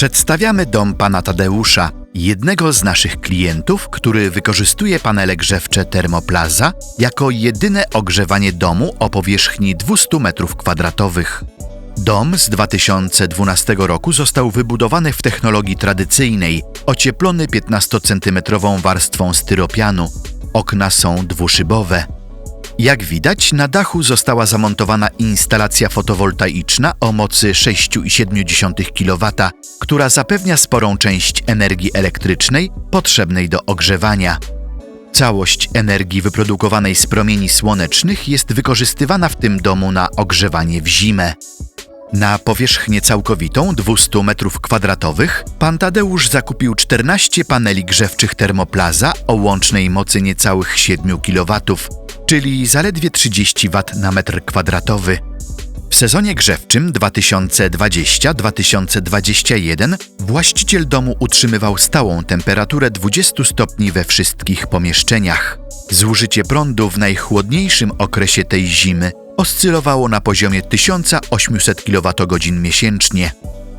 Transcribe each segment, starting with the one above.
Przedstawiamy dom pana Tadeusza, jednego z naszych klientów, który wykorzystuje panele grzewcze Termoplaza jako jedyne ogrzewanie domu o powierzchni 200 m2. Dom z 2012 roku został wybudowany w technologii tradycyjnej, ocieplony 15-centymetrową warstwą styropianu. Okna są dwuszybowe. Jak widać, na dachu została zamontowana instalacja fotowoltaiczna o mocy 6,7 kW, która zapewnia sporą część energii elektrycznej potrzebnej do ogrzewania. Całość energii wyprodukowanej z promieni słonecznych jest wykorzystywana w tym domu na ogrzewanie w zimę. Na powierzchnię całkowitą 200 m2 pan Tadeusz zakupił 14 paneli grzewczych Termoplaza o łącznej mocy niecałych 7 kW, czyli zaledwie 30 W na metr kwadratowy. W sezonie grzewczym 2020-2021 właściciel domu utrzymywał stałą temperaturę 20 stopni we wszystkich pomieszczeniach. Zużycie prądu w najchłodniejszym okresie tej zimy oscylowało na poziomie 1800 kWh miesięcznie.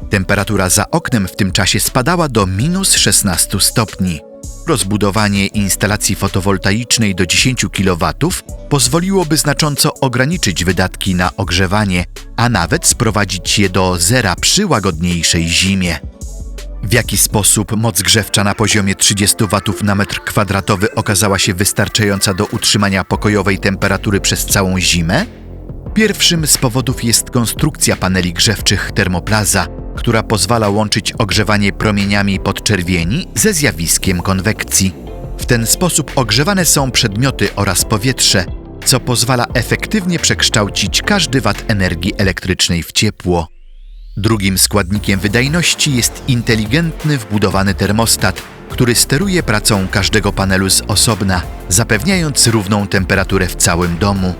Temperatura za oknem w tym czasie spadała do minus 16 stopni. Rozbudowanie instalacji fotowoltaicznej do 10 kW pozwoliłoby znacząco ograniczyć wydatki na ogrzewanie, a nawet sprowadzić je do zera przy łagodniejszej zimie. W jaki sposób moc grzewcza na poziomie 30 W na metr kwadratowy okazała się wystarczająca do utrzymania pokojowej temperatury przez całą zimę? Pierwszym z powodów jest konstrukcja paneli grzewczych Termoplaza, która pozwala łączyć ogrzewanie promieniami podczerwieni ze zjawiskiem konwekcji. W ten sposób ogrzewane są przedmioty oraz powietrze, co pozwala efektywnie przekształcić każdy wat energii elektrycznej w ciepło. Drugim składnikiem wydajności jest inteligentny wbudowany termostat, który steruje pracą każdego panelu z osobna, zapewniając równą temperaturę w całym domu.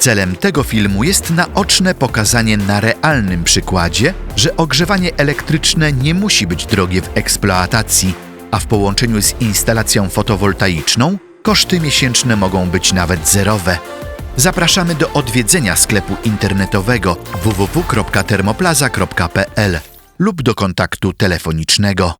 Celem tego filmu jest naoczne pokazanie na realnym przykładzie, że ogrzewanie elektryczne nie musi być drogie w eksploatacji, a w połączeniu z instalacją fotowoltaiczną koszty miesięczne mogą być nawet zerowe. Zapraszamy do odwiedzenia sklepu internetowego www.termoplaza.pl lub do kontaktu telefonicznego.